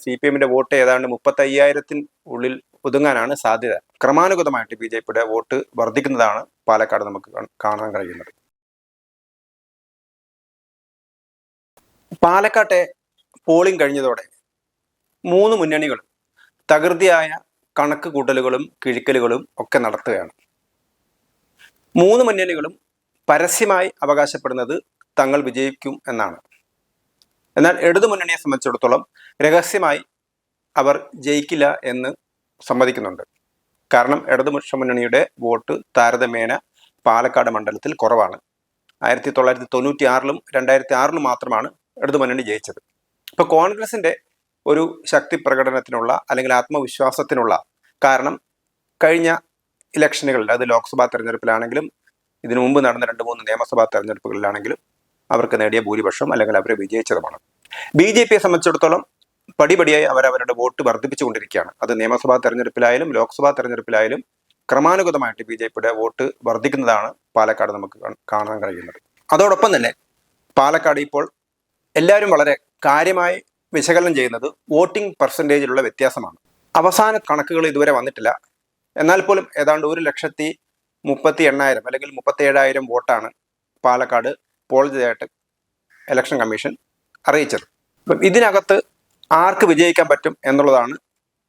C P എമ്മിന്റെ vote ഏതാണ്ട് മുപ്പത്തി അയ്യായിരത്തിന് ഉള്ളിൽ ഒതുങ്ങാനാണ് സാധ്യത. ക്രമാനുഗതമായിട്ട് ബി ജെ പിയുടെ വോട്ട് വർദ്ധിക്കുന്നതാണ് പാലക്കാട് നമുക്ക് കാണാൻ കഴിയുന്നത്. പാലക്കാട്ടെ പോളിംഗ് കഴിഞ്ഞതോടെ മൂന്ന് മുന്നണികളും തകൃതിയായ കണക്ക് കൂട്ടലുകളും കിഴിക്കലുകളും ഒക്കെ നടത്തുകയാണ്. മൂന്ന് മുന്നണികളും പരസ്യമായി അവകാശപ്പെടുന്നത് തങ്ങൾ വിജയിക്കും എന്നാണ്. എന്നാൽ ഇടതു മുന്നണിയെ സംബന്ധിച്ചിടത്തോളം രഹസ്യമായി അവർ ജയിക്കില്ല എന്ന് സമ്മതിക്കുന്നുണ്ട്. കാരണം ഇടതുപക്ഷ മുന്നണിയുടെ വോട്ട് താരതമ്യേന പാലക്കാട് മണ്ഡലത്തിൽ കുറവാണ്. ആയിരത്തി തൊള്ളായിരത്തി തൊണ്ണൂറ്റി ആറിലും രണ്ടായിരത്തി ആറിലും മാത്രമാണ് ഇടതു മുന്നണി ജയിച്ചത്. ഇപ്പോൾ കോൺഗ്രസിന്റെ ഒരു ശക്തി പ്രകടനത്തിനുള്ള അല്ലെങ്കിൽ ആത്മവിശ്വാസത്തിനുള്ള കാരണം കഴിഞ്ഞ ഇലക്ഷനുകളിൽ അത് ലോക്സഭാ തെരഞ്ഞെടുപ്പിലാണെങ്കിലും ഇതിനു മുമ്പ് നടന്ന രണ്ട് മൂന്ന് നിയമസഭാ തെരഞ്ഞെടുപ്പുകളിലാണെങ്കിലും അവർക്ക് നേടിയ ഭൂരിപക്ഷം അല്ലെങ്കിൽ അവർ വിജയിച്ചതുമാണ്. ബി ജെ പിയെ സംബന്ധിച്ചിടത്തോളം പടിപടിയായി അവരവരുടെ വോട്ട് വർദ്ധിപ്പിച്ചുകൊണ്ടിരിക്കുകയാണ്. അത് നിയമസഭാ തെരഞ്ഞെടുപ്പിലായാലും ലോക്സഭാ തെരഞ്ഞെടുപ്പിലായാലും ക്രമാനുഗതമായിട്ട് ബി ജെ പിയുടെ വോട്ട് വർദ്ധിക്കുന്നതാണ് പാലക്കാട് നമുക്ക് കാണാൻ കഴിയുന്നത്. അതോടൊപ്പം തന്നെ പാലക്കാട് ഇപ്പോൾ എല്ലാവരും വളരെ കാര്യമായി വിശകലനം ചെയ്യുന്നത് വോട്ടിംഗ് പെർസെന്റേജിലുള്ള വ്യത്യാസമാണ്. അവസാന കണക്കുകൾ ഇതുവരെ വന്നിട്ടില്ല. എന്നാൽ പോലും ഏതാണ്ട് ഒരു ലക്ഷത്തി മുപ്പത്തി എണ്ണായിരം അല്ലെങ്കിൽ മുപ്പത്തി ഏഴായിരം വോട്ടാണ് പാലക്കാട് പോൾ ചെയ്തായിട്ട് ഇലക്ഷൻ കമ്മീഷൻ അറിയിച്ചത്. ഇതിനകത്ത് ആർക്ക് വിജയിക്കാൻ പറ്റും എന്നുള്ളതാണ്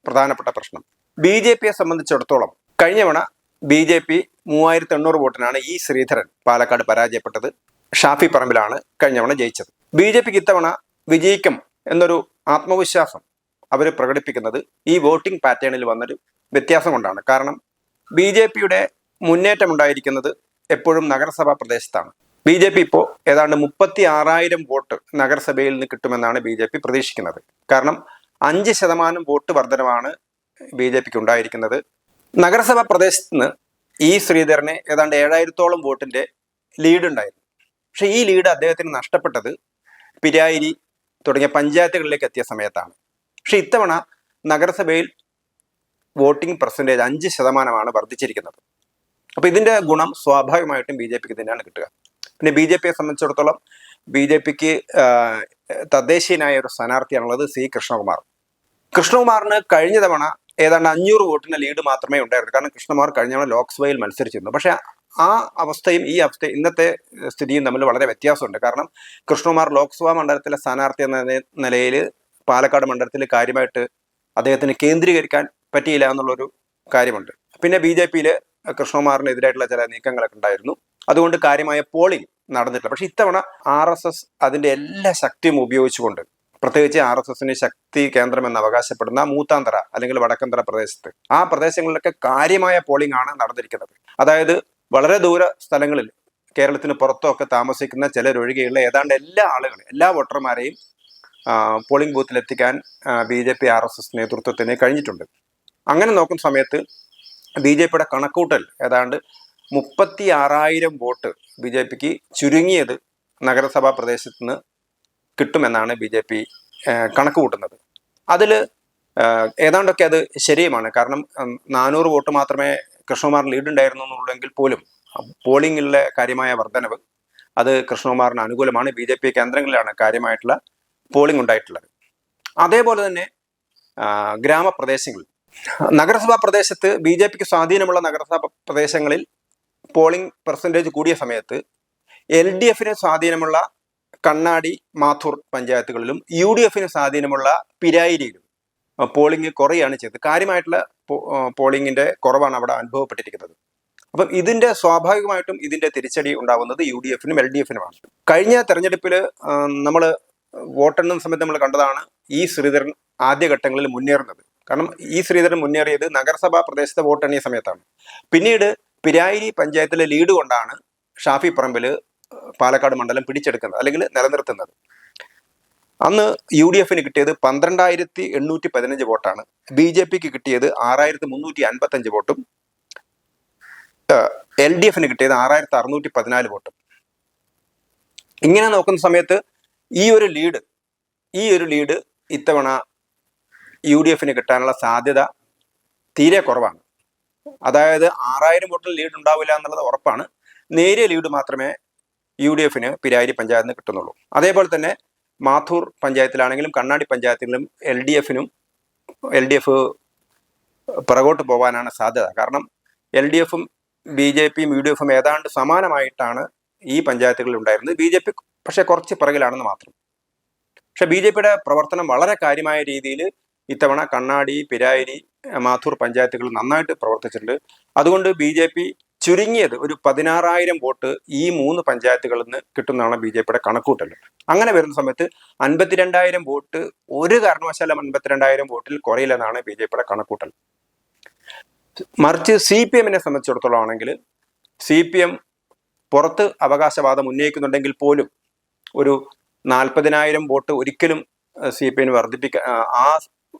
പ്രധാനപ്പെട്ട പ്രശ്നം. ബി ജെ പിയെ സംബന്ധിച്ചിടത്തോളം കഴിഞ്ഞവണ ബി ജെ പി മൂവായിരത്തി എണ്ണൂറ് വോട്ടിനാണ് ഇ ശ്രീധരൻ പാലക്കാട് പരാജയപ്പെട്ടത്. ഷാഫി പറമ്പിലാണ് കഴിഞ്ഞവണ ജയിച്ചത്. ബി ജെ പിക്ക് ഇത്തവണ വിജയിക്കും എന്നൊരു ആത്മവിശ്വാസം അവർ പ്രകടിപ്പിക്കുന്നത് ഈ വോട്ടിംഗ് പാറ്റേണിൽ വന്നൊരു വ്യത്യാസം കൊണ്ടാണ്. കാരണം ബി ജെ പിയുടെ മുന്നേറ്റം ഉണ്ടായിരിക്കുന്നത് എപ്പോഴും നഗരസഭാ പ്രദേശത്താണ്. ബി ജെ പി ഇപ്പോൾ ഏതാണ്ട് മുപ്പത്തി ആറായിരം വോട്ട് നഗരസഭയിൽ നിന്ന് കിട്ടുമെന്നാണ് ബി ജെ പി പ്രതീക്ഷിക്കുന്നത്. കാരണം അഞ്ച് ശതമാനം വോട്ട് വർധനമാണ് ബി ജെ പിക്ക് ഉണ്ടായിരിക്കുന്നത്. നഗരസഭാ പ്രദേശത്ത് നിന്ന് ഇ ശ്രീധരന് ഏതാണ്ട് ഏഴായിരത്തോളം വോട്ടിന്റെ ലീഡ് ഉണ്ടായിരുന്നു. പക്ഷേ ഈ ലീഡ് അദ്ദേഹത്തിന് നഷ്ടപ്പെട്ടത് പിരായിരി തുടങ്ങിയ പഞ്ചായത്തുകളിലേക്ക് എത്തിയ സമയത്താണ്. പക്ഷേ ഇത്തവണ നഗരസഭയിൽ വോട്ടിംഗ് പെർസെന്റേജ് അഞ്ച് ശതമാനമാണ് വർദ്ധിച്ചിരിക്കുന്നത്. അപ്പോൾ ഇതിന്റെ ഗുണം സ്വാഭാവികമായിട്ടും ബി ജെ പിക്ക് തന്നെയാണ് കിട്ടുക. പിന്നെ ബി ജെ പിയെ സംബന്ധിച്ചിടത്തോളം ബി ജെ പിക്ക് തദ്ദേശീയനായ ഒരു സ്ഥാനാർത്ഥിയാണുള്ളത് സി കൃഷ്ണകുമാർ. കൃഷ്ണകുമാറിന് കഴിഞ്ഞ തവണ ഏതാണ്ട് അഞ്ഞൂറ് വോട്ടിന്റെ ലീഡ് മാത്രമേ ഉണ്ടായിരുന്നു കാരണം കൃഷ്ണകുമാർ കഴിഞ്ഞ തവണ ലോക്സഭയിൽ മത്സരിച്ചിരുന്നു. പക്ഷേ ആ അവസ്ഥയും ഈ അവസ്ഥ ഇന്നത്തെ സ്ഥിതിയും തമ്മിൽ വളരെ വ്യത്യാസമുണ്ട്. കാരണം കൃഷ്ണകുമാർ ലോക്സഭാ മണ്ഡലത്തിലെ സ്ഥാനാർത്ഥി എന്ന നിലയിൽ പാലക്കാട് മണ്ഡലത്തിൽ കാര്യമായിട്ട് അദ്ദേഹത്തിന് കേന്ദ്രീകരിക്കാൻ പറ്റിയില്ല എന്നുള്ളൊരു കാര്യമുണ്ട്. പിന്നെ ബി ജെ പിയിൽ കൃഷ്ണകുമാറിനെതിരായിട്ടുള്ള ചില നീക്കങ്ങളൊക്കെ ഉണ്ടായിരുന്നു. അതുകൊണ്ട് കാര്യമായ പോളിംഗ് നടന്നിട്ടില്ല. പക്ഷെ ഇത്തവണ ആർ എസ് എസ് അതിന്റെ എല്ലാ ശക്തിയും ഉപയോഗിച്ചുകൊണ്ട് പ്രത്യേകിച്ച് ആർ എസ് എസിന് ശക്തി കേന്ദ്രം എന്ന് അവകാശപ്പെടുന്ന മൂത്താന്തറ അല്ലെങ്കിൽ വടക്കന്തറ പ്രദേശത്ത് ആ പ്രദേശങ്ങളിലൊക്കെ കാര്യമായ പോളിംഗ് ആണ് നടന്നിരിക്കുന്നത്. അതായത് വളരെ ദൂര സ്ഥലങ്ങളിൽ കേരളത്തിന് പുറത്തൊക്കെ താമസിക്കുന്ന ചിലരൊഴികെയുള്ള ഏതാണ്ട് എല്ലാ ആളുകളും എല്ലാ വോട്ടർമാരെയും പോളിംഗ് ബൂത്തിൽ എത്തിക്കാൻ B J P R S S നേതൃത്വത്തിന് കഴിഞ്ഞിട്ടുണ്ട്. അങ്ങനെ നോക്കുന്ന സമയത്ത് ബി ജെ പിയുടെ കണക്കൂട്ടൽ ഏതാണ്ട് മുപ്പത്തി ആറായിരം വോട്ട് ബി ജെ പിക്ക് ചുരുങ്ങിയത് നഗരസഭാ പ്രദേശത്ത് നിന്ന് കിട്ടുമെന്നാണ് ബി ജെ പി കണക്ക് കൂട്ടുന്നത് അതിൽ ഏതാണ്ടൊക്കെ അത് ശരിയുമാണ്. കാരണം നാനൂറ് വോട്ട് മാത്രമേ കൃഷ്ണകുമാർ ലീഡ് ഉണ്ടായിരുന്നു എന്നുള്ളെങ്കിൽ പോലും പോളിംഗിലെ കാര്യമായ വർധനവ് അത് കൃഷ്ണകുമാറിന് അനുകൂലമാണ്. ബി ജെ പി കേന്ദ്രങ്ങളിലാണ് കാര്യമായിട്ടുള്ള പോളിംഗ് ഉണ്ടായിട്ടുള്ളത്. അതേപോലെ തന്നെ ഗ്രാമപ്രദേശങ്ങളിൽ നഗരസഭാ പ്രദേശത്ത് ബി ജെ പിക്ക് സ്വാധീനമുള്ള നഗരസഭാ പ്രദേശങ്ങളിൽ പോളിംഗ് പെർസെന്റേജ് കൂടിയ സമയത്ത് എൽ ഡി എഫിന് സ്വാധീനമുള്ള കണ്ണാടി മാഥൂർ പഞ്ചായത്തുകളിലും യു ഡി എഫിന് സ്വാധീനമുള്ള പിരായിരിയിലും പോളിംഗ് കുറയാണ് ചെയ്തത്. കാര്യമായിട്ടുള്ള പോളിംഗിന്റെ കുറവാണ് അവിടെ അനുഭവപ്പെട്ടിരിക്കുന്നത്. അപ്പം ഇതിന്റെ സ്വാഭാവികമായിട്ടും ഇതിന്റെ തിരിച്ചടി ഉണ്ടാവുന്നത് യു ഡി എഫിനും എൽ ഡി എഫിനുമാണ്. കഴിഞ്ഞ തെരഞ്ഞെടുപ്പിൽ നമ്മൾ വോട്ടെണ്ണുന്ന സമയത്ത് നമ്മൾ കണ്ടതാണ് ഈ ശ്രീധരൻ ആദ്യഘട്ടങ്ങളിൽ മുന്നേറുന്നത്. കാരണം ഈ ശ്രീധരൻ മുന്നേറിയത് നഗരസഭാ പ്രദേശത്തെ വോട്ടെണ്ണിയ സമയത്താണ്. പിന്നീട് പിരായിരി പഞ്ചായത്തിലെ ലീഡ് കൊണ്ടാണ് ഷാഫി പറമ്പിൽ പാലക്കാട് മണ്ഡലം പിടിച്ചെടുക്കുന്നത് അല്ലെങ്കിൽ നിലനിർത്തുന്നത്. അന്ന് യു ഡി എഫിന് കിട്ടിയത് പന്ത്രണ്ടായിരത്തി എണ്ണൂറ്റി പതിനഞ്ച് വോട്ടാണ്. ബി ജെ പിക്ക് കിട്ടിയത് ആറായിരത്തി മുന്നൂറ്റി അൻപത്തി അഞ്ച് വോട്ടും എൽ ഡി എഫിന് കിട്ടിയത് ആറായിരത്തി അറുന്നൂറ്റി പതിനാല് വോട്ടും. ഇങ്ങനെ നോക്കുന്ന സമയത്ത് ഈ ഒരു ലീഡ് ഈ ഒരു ലീഡ് ഇത്തവണ യു ഡി എഫിന് കിട്ടാനുള്ള സാധ്യത തീരെ കുറവാണ്. അതായത് ആറായിരം വോട്ടിൽ ലീഡ് ഉണ്ടാവില്ല എന്നുള്ളത് ഉറപ്പാണ്. നേരിയ ലീഡ് മാത്രമേ യു ഡി എഫിന് പിരാരി പഞ്ചായത്തിന് കിട്ടുന്നുള്ളൂ. അതേപോലെ തന്നെ മാത്തൂർ പഞ്ചായത്തിലാണെങ്കിലും കണ്ണാടി പഞ്ചായത്തിലും എൽ ഡി എഫിനും എൽ ഡി എഫ് പിറകോട്ട് പോകാനാണ് സാധ്യത. കാരണം എൽ ഡി എഫും ബി ജെ പിയും യു ഡി എഫും ഏതാണ്ട് സമാനമായിട്ടാണ് ഈ പഞ്ചായത്തുകളിൽ ഉണ്ടായിരുന്നത്. ബി ജെ പി പക്ഷേ കുറച്ച് പിറകിലാണെന്ന് മാത്രം. പക്ഷെ ബി ജെ പിയുടെ പ്രവർത്തനം വളരെ കാര്യമായ രീതിയിൽ ഇത്തവണ കണ്ണാടി പിരായിരി മാത്തൂർ പഞ്ചായത്തുകൾ നന്നായിട്ട് പ്രവർത്തിച്ചിട്ടുണ്ട്. അതുകൊണ്ട് ബി ജെ പി ചുരുങ്ങിയത് ഒരു പതിനാറായിരം വോട്ട് ഈ മൂന്ന് പഞ്ചായത്തുകളിൽ നിന്ന് കിട്ടുന്നതാണ് ബി ജെ പിയുടെ കണക്കൂട്ടൽ. അങ്ങനെ വരുന്ന സമയത്ത് അൻപത്തിരണ്ടായിരം വോട്ട് ഒരു കാരണവശാലും അൻപത്തിരണ്ടായിരം വോട്ടിൽ കുറയില്ലെന്നാണ് ബി ജെ പിയുടെ കണക്കൂട്ടൽ. മറിച്ച് സി പി എമ്മിനെ സംബന്ധിച്ചിടത്തോളം ആണെങ്കിൽ സി പി എം പുറത്ത് അവകാശവാദം ഉന്നയിക്കുന്നുണ്ടെങ്കിൽ പോലും ഒരു നാൽപ്പതിനായിരം വോട്ട് ഒരിക്കലും സി പി എമ്മിന് വർദ്ധിപ്പിക്കാൻ ആ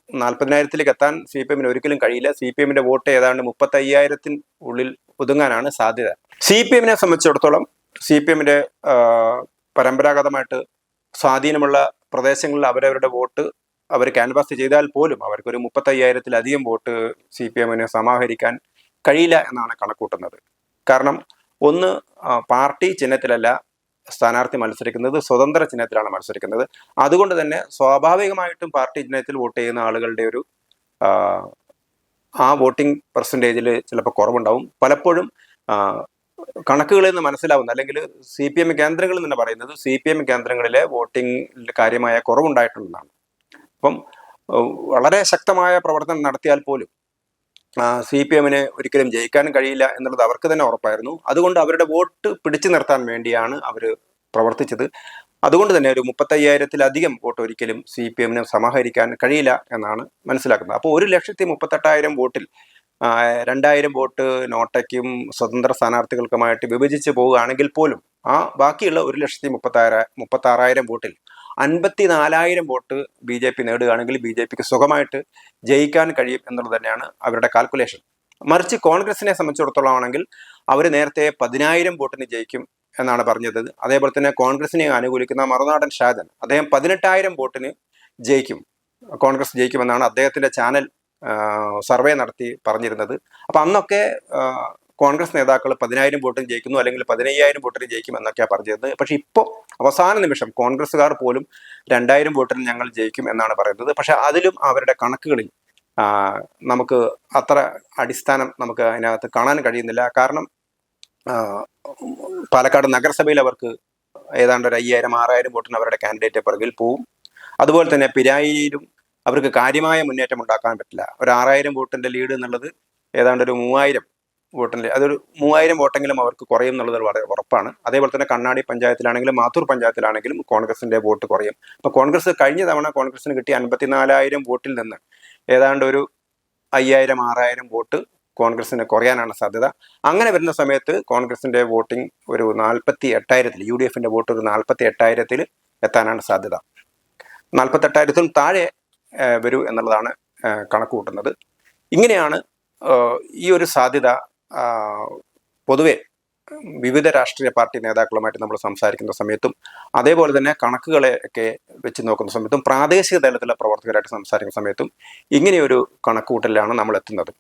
നാൽപ്പതിനായിരത്തിലേക്ക് എത്താൻ സി പി എമ്മിന് ഒരിക്കലും കഴിയില്ല. സി പി എമ്മിന്റെ വോട്ട് ഏതാണ്ട് മുപ്പത്തി അയ്യായിരത്തിന് ഉള്ളിൽ ഒതുങ്ങാനാണ് സാധ്യത. സി പി എമ്മിനെ സംബന്ധിച്ചിടത്തോളം സി പി എമ്മിന്റെ പരമ്പരാഗതമായിട്ട് സ്വാധീനമുള്ള പ്രദേശങ്ങളിൽ അവരവരുടെ വോട്ട് അവർ ക്യാൻവാസ് ചെയ്താൽ പോലും അവർക്കൊരു മുപ്പത്തയ്യായിരത്തിലധികം വോട്ട് സി പി എമ്മിന് സമാഹരിക്കാൻ കഴിയില്ല എന്നാണ് കണക്കൂട്ടുന്നത്. കാരണം ഒന്ന് പാർട്ടി ചിഹ്നത്തിലല്ല സ്ഥാനാർത്ഥി മത്സരിക്കുന്നത് സ്വതന്ത്ര ചിഹ്നത്തിലാണ് മത്സരിക്കുന്നത്. അതുകൊണ്ട് തന്നെ സ്വാഭാവികമായിട്ടും പാർട്ടി ചിഹ്നത്തിൽ വോട്ട് ചെയ്യുന്ന ആളുകളുടെ ഒരു ആ, വോട്ടിംഗ് പെർസെന്റേജിൽ ചിലപ്പോൾ കുറവുണ്ടാവും. പലപ്പോഴും കണക്കുകളിൽ നിന്ന് മനസ്സിലാവുന്ന അല്ലെങ്കിൽ സി പി എം കേന്ദ്രങ്ങളിൽ നിന്ന് പറയുന്നത് സി പി എം കേന്ദ്രങ്ങളിലെ വോട്ടിംഗിൽ കാര്യമായ കുറവുണ്ടായിട്ടുണ്ടെന്നാണ്. അപ്പം വളരെ ശക്തമായ പ്രവർത്തനം നടത്തിയാൽ പോലും സി പി എമ്മിന് ഒരിക്കലും ജയിക്കാൻ കഴിയില്ല എന്നുള്ളത് അവർക്ക് തന്നെ ഉറപ്പായിരുന്നു. അതുകൊണ്ട് അവരുടെ വോട്ട് പിടിച്ചു നിർത്താൻ വേണ്ടിയാണ് അവർ പ്രവർത്തിച്ചത്. അതുകൊണ്ട് തന്നെ ഒരു മുപ്പത്തയ്യായിരത്തിലധികം വോട്ട് ഒരിക്കലും സി പി എമ്മിന് സമാഹരിക്കാൻ കഴിയില്ല എന്നാണ് മനസ്സിലാക്കുന്നത്. അപ്പോൾ ഒരു ലക്ഷത്തി മുപ്പത്തെട്ടായിരം വോട്ടിൽ രണ്ടായിരം വോട്ട് നോട്ടയ്ക്കും സ്വതന്ത്ര സ്ഥാനാർത്ഥികൾക്കുമായിട്ട് വിഭജിച്ച് പോവുകയാണെങ്കിൽ പോലും ആ ബാക്കിയുള്ള ഒരു ലക്ഷത്തി മുപ്പത്താറ് മുപ്പത്താറായിരം വോട്ടിൽ അൻപത്തി നാലായിരം വോട്ട് ബി ജെ പി നേടുകയാണെങ്കിൽ ബി ജെ പിക്ക് സുഖമായിട്ട് ജയിക്കാൻ കഴിയും എന്നുള്ളത് തന്നെയാണ് അവരുടെ കാൽക്കുലേഷൻ മറിച്ച് കോൺഗ്രസിനെ സംബന്ധിച്ചിടത്തോളം ആണെങ്കിൽ അവർ നേരത്തെ പതിനായിരം വോട്ടിന് ജയിക്കും എന്നാണ് പറഞ്ഞത്. അതേപോലെ തന്നെ കോൺഗ്രസിനെ അനുകൂലിക്കുന്ന മറുനാടൻ ഷാജൻ അദ്ദേഹം പതിനെട്ടായിരം വോട്ടിന് ജയിക്കും. കോൺഗ്രസ് ജയിക്കുമെന്നാണ് അദ്ദേഹത്തിന്റെ ചാനൽ സർവേ നടത്തി പറഞ്ഞിരുന്നത്. അപ്പൊ അന്നൊക്കെ കോൺഗ്രസ് നേതാക്കൾ പതിനായിരം വോട്ടും ജയിക്കുന്നു അല്ലെങ്കിൽ പതിനയ്യായിരം വോട്ടിന് ജയിക്കും എന്നൊക്കെയാണ് പറഞ്ഞിരുന്നത്. പക്ഷെ ഇപ്പോൾ അവസാന നിമിഷം കോൺഗ്രസ്സുകാർ പോലും രണ്ടായിരം വോട്ടിന് ഞങ്ങൾ ജയിക്കും എന്നാണ് പറയുന്നത്. പക്ഷെ അതിലും അവരുടെ കണക്കുകളിൽ നമുക്ക് അത്ര അടിസ്ഥാനം നമുക്ക് അതിനകത്ത് കാണാൻ കഴിയുന്നില്ല. കാരണം പാലക്കാട് നഗരസഭയിൽ അവർക്ക് ഏതാണ്ട് ഒരു അയ്യായിരം ആറായിരം വോട്ടിന് അവരുടെ കാൻഡിഡേറ്റ് പിറകിൽ പോവും. അതുപോലെ തന്നെ പിരായിയിലും അവർക്ക് കാര്യമായ മുന്നേറ്റം ഉണ്ടാക്കാൻ പറ്റില്ല. ഒരു ആറായിരം വോട്ടിന്റെ ലീഡ് എന്നുള്ളത് ഏതാണ്ട് ഒരു മൂവായിരം വോട്ടിന്റെ അതൊരു മൂവായിരം വോട്ടെങ്കിലും അവർക്ക് കുറയും എന്നുള്ളത് വളരെ ഉറപ്പാണ്. അതേപോലെ തന്നെ കണ്ണാടി പഞ്ചായത്തിലാണെങ്കിലും മാത്തൂർ പഞ്ചായത്തിലാണെങ്കിലും കോൺഗ്രസിന്റെ വോട്ട് കുറയും. അപ്പൊ കോൺഗ്രസ് കഴിഞ്ഞ തവണ കോൺഗ്രസിന് കിട്ടിയ അൻപത്തിനാലായിരം വോട്ടിൽ നിന്ന് ഏതാണ്ട് ഒരു അയ്യായിരം ആറായിരം വോട്ട് കോൺഗ്രസിന് കുറയാനാണ് സാധ്യത. അങ്ങനെ വരുന്ന സമയത്ത് കോൺഗ്രസിന്റെ വോട്ടിംഗ് ഒരു നാൽപ്പത്തി എട്ടായിരത്തിൽ യു ഡി എഫിന്റെ വോട്ട് ഒരു നാൽപ്പത്തി എട്ടായിരത്തിൽ എത്താനാണ് സാധ്യത. നാൽപ്പത്തി എട്ടായിരത്തിനും താഴെ വരൂ എന്നുള്ളതാണ് കണക്ക് കൂട്ടുന്നത് ഇങ്ങനെയാണ് ഈ ഒരു സാധ്യത പൊതുവെ വിവിധ രാഷ്ട്രീയ പാർട്ടി നേതാക്കളുമായിട്ട് നമ്മൾ സംസാരിക്കുന്ന സമയത്തും അതേപോലെ തന്നെ കണക്കുകളെ ഒക്കെ വെച്ച് നോക്കുന്ന സമയത്തും പ്രാദേശിക തലത്തിലുള്ള പ്രവർത്തകരായിട്ട് സംസാരിക്കുന്ന സമയത്തും ഇങ്ങനെയൊരു കണക്കുകൂട്ടലിലാണ് നമ്മൾ എത്തുന്നത്.